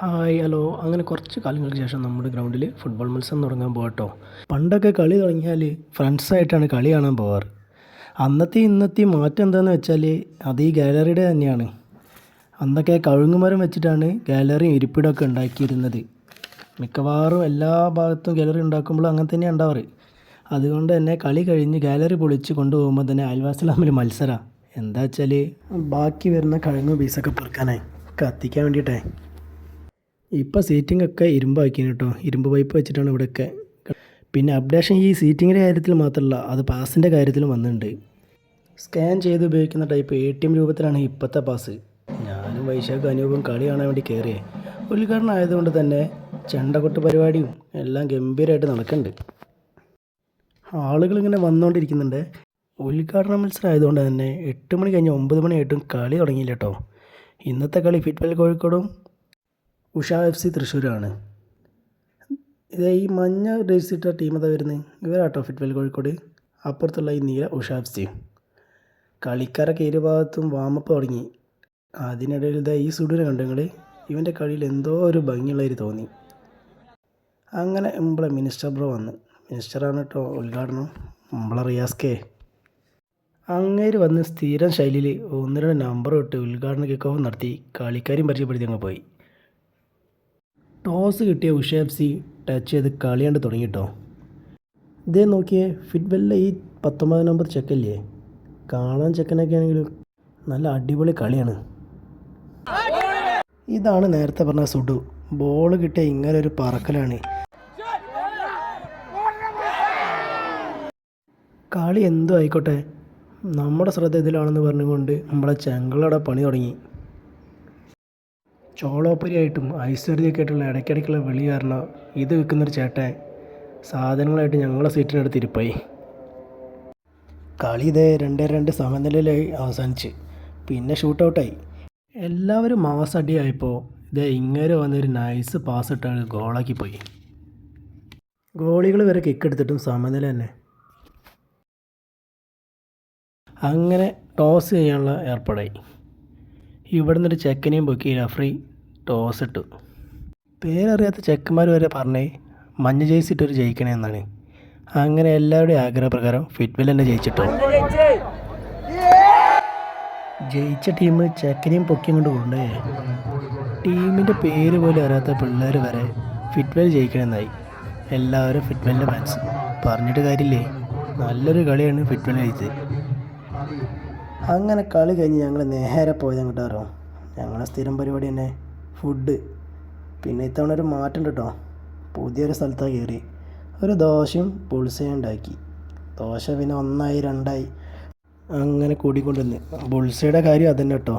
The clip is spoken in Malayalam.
Hi hello. അങ്ങനെ കുറച്ച് കാലങ്ങൾക്ക് ശേഷം നമ്മുടെ ഗ്രൗണ്ടിൽ ഫുട്ബോൾ മത്സരം തുടങ്ങാൻ പോകട്ടോ പണ്ടൊക്കെ കളി തുടങ്ങിയാൽ ഫ്രണ്ട്സായിട്ടാണ് കളി കാണാൻ പോവാറ്. അന്നത്തെ ഇന്നത്തെ മാറ്റം എന്താണെന്ന് വെച്ചാൽ അത് ഈ ഗാലറിയുടെ തന്നെയാണ്. അന്നൊക്കെ കഴുങ്ങുമരം വെച്ചിട്ടാണ് ഗാലറിയും ഇരിപ്പിടമൊക്കെ ഉണ്ടാക്കിയിരുന്നത്. മിക്കവാറും എല്ലാ ഭാഗത്തും ഗാലറി ഉണ്ടാക്കുമ്പോൾ അങ്ങനെ തന്നെയാണ് ഉണ്ടാവാറ്. അതുകൊണ്ട് തന്നെ കളി കഴിഞ്ഞ് ഗാലറി പൊളിച്ച് കൊണ്ടുപോകുമ്പോൾ തന്നെ അയൽവാസികൾ തമ്മിൽ മത്സരമാണ് എന്താ വെച്ചാൽ ബാക്കി വരുന്ന കഴുങ്ങ് പീസൊക്കെ പെറുക്കാനായി. കത്തിക്കാൻ വേണ്ടിയിട്ടേ ഇപ്പോൾ സീറ്റിംഗ് ഒക്കെ ഇരുമ്പാക്കിന് കേട്ടോ ഇരുമ്പ് പൈപ്പ് വെച്ചിട്ടാണ് ഇവിടെയൊക്കെ. പിന്നെ അപ്ഡേഷൻ ഈ സീറ്റിങ്ങിന്റെ കാര്യത്തിൽ മാത്രമല്ല അത് പാസിന്റെ കാര്യത്തിലും വന്നിട്ടുണ്ട് സ്കാൻ ചെയ്ത് ഉപയോഗിക്കുന്ന ടൈപ്പ് എ ടി എം രൂപത്തിലാണ് ഇപ്പോഴത്തെ പാസ് ഞാനും വൈശാഖ് അനൂപും കളി കാണാൻ വേണ്ടി കയറിയേ ഉദ്ഘാടനം ആയതുകൊണ്ട് തന്നെ ചെണ്ടകൊട്ട് പരിപാടിയും എല്ലാം ഗംഭീരമായിട്ട് നടക്കുന്നുണ്ട് ആളുകളിങ്ങനെ വന്നുകൊണ്ടിരിക്കുന്നുണ്ട് ഉദ്ഘാടന മത്സരം ആയതുകൊണ്ട് തന്നെ എട്ട് മണി കഴിഞ്ഞ് ഒമ്പത് മണിയായിട്ടും കളി തുടങ്ങിയില്ല കേട്ടോ ഇന്നത്തെ കളി ഫിറ്റ്ബോൾ കോഴിക്കോടും ഉഷ എഫ് സി തൃശ്ശൂരാണ്. ഇതേ ഈ മഞ്ഞ ഡ്രസ് ഇട്ട ടീം അതാ വരുന്നത് ഇവരാട്ടോ ഫിറ്റ്വെൽ കോഴിക്കോട്. അപ്പുറത്തുള്ള ഈ നീല ഉഷ എഫ് സി. കളിക്കാരൊക്കെ ഇരുഭാഗത്തും വാമപ്പ് തുടങ്ങി. അതിനിടയിൽ ഇതാ ഈ സുഡിനെ കണ്ടങ്ങൾ ഇവന്റെ കളിയിൽ എന്തോ ഒരു ഭംഗിയുള്ളൊരു തോന്നി. അങ്ങനെ നമ്മളെ മിനിസ്റ്റർ ബ്രോ വന്ന്. മിനിസ്റ്ററാണ് കേട്ടോ ഉദ്ഘാടനം. നമ്മളെ റിയാസ്കേ. അങ്ങേര് വന്ന് സ്ഥിരം ശൈലിയിൽ ഒന്ന് നമ്പർ ഇട്ട് ഉദ്ഘാടന കിക്ക് ഓഫ് നടത്തി കളിക്കാരും പരിചയപ്പെടുത്തി അങ്ങ് പോയി. ടോസ് കിട്ടിയ ഉഷ സി ടച്ച് ചെയ്ത് കളിയാണ്ട് തുടങ്ങിട്ടോ. ഇതേ നോക്കിയേ ഫിറ്റ്ബെല്ലിലെ ഈ പത്തൊമ്പത് നമ്പർ ചെക്കല്ലേ? കാണാൻ ചെക്കനൊക്കെ ആണെങ്കിലും നല്ല അടിപൊളി കളിയാണ്. ഇതാണ് നേരത്തെ പറഞ്ഞ സുഡു. ബോൾ കിട്ടിയ ഇങ്ങനെ ഒരു പറക്കലാണ്. കളി എന്തോ ആയിക്കോട്ടെ. നമ്മുടെ ശ്രദ്ധ ഇതിലാണെന്ന് പറഞ്ഞുകൊണ്ട് നമ്മളെ ചെങ്കളയുടെ പണി തുടങ്ങി. ചോളോപ്പരിയായിട്ടും ഐശ്വര്യയൊക്കെ ആയിട്ടുള്ള ഇടയ്ക്കിടയ്ക്കുള്ള വിളി കാരണം ഇത് വിൽക്കുന്നൊരു ചേട്ടൻ സാധനങ്ങളായിട്ട് ഞങ്ങളെ സീറ്റിനടുത്ത് ഇരിപ്പായി. കളി ഇതേ രണ്ടേ രണ്ട് സമനിലയിലായി അവസാനിച്ച്. പിന്നെ ഷൂട്ടൗട്ടായി. എല്ലാവരും മാസടിയായപ്പോൾ ഇതേ ഇങ്ങനെ വന്നൊരു നൈസ് പാസ് ഇട്ടാണ് ഗോളാക്കി പോയി. ഗോളികൾ വരെ കിക്ക് എടുത്തിട്ടും സമനില തന്നെ. അങ്ങനെ ടോസ് ചെയ്യാനുള്ള ഏർപ്പാടായി. ഇവിടുന്ന് ഒരു ചെക്കനെയും പൊക്കി റഫറി ടോസ് ഇട്ടു. പേരറിയാത്ത ചെക്കന്മാർ വരെ പറഞ്ഞേ മഞ്ഞ ജേഴ്സി ഇട്ടൊരു ജയിക്കണേ എന്നാണ്. അങ്ങനെ എല്ലാവരുടെയും ആഗ്രഹപ്രകാരം ഫിറ്റ്ബിൽ തന്നെ ജയിച്ചിട്ടു. ജയിച്ച ടീം ചെക്കനെയും പൊക്കിയും കൊണ്ട് കൊണ്ടേ ടീമിന്റെ പേര് പോലും അറിയാത്ത പിള്ളേർ വരെ ഫിറ്റ്വെൽ ജയിക്കണമെന്നായി എല്ലാവരും ഫിറ്റ്വെല്ലിന്റെ ഫാൻസ് പറഞ്ഞിട്ട് കാര്യമില്ലേ? നല്ലൊരു കളിയാണ് ഫിറ്റ്വെൽ ജയിച്ചത് അങ്ങനെ കളി കഴിഞ്ഞ് ഞങ്ങൾ നേരെ പോയത് അങ്ങോട്ടാറോ ഞങ്ങളെ സ്ഥിരം പരിപാടി തന്നെ ഫുഡ് പിന്നെ ഇത്തവണ ഒരു മാറ്റം കേട്ടോ. പുതിയൊരു സ്ഥലത്താണ് കയറി ഒരു ദോശയും പുളിസയും ഉണ്ടാക്കി. ദോശ പിന്നെ ഒന്നായി രണ്ടായി. അങ്ങനെ കൂടിക്കൊണ്ടുവന്ന് ബുൾസയുടെ കാര്യം അതന്നെ കേട്ടോ.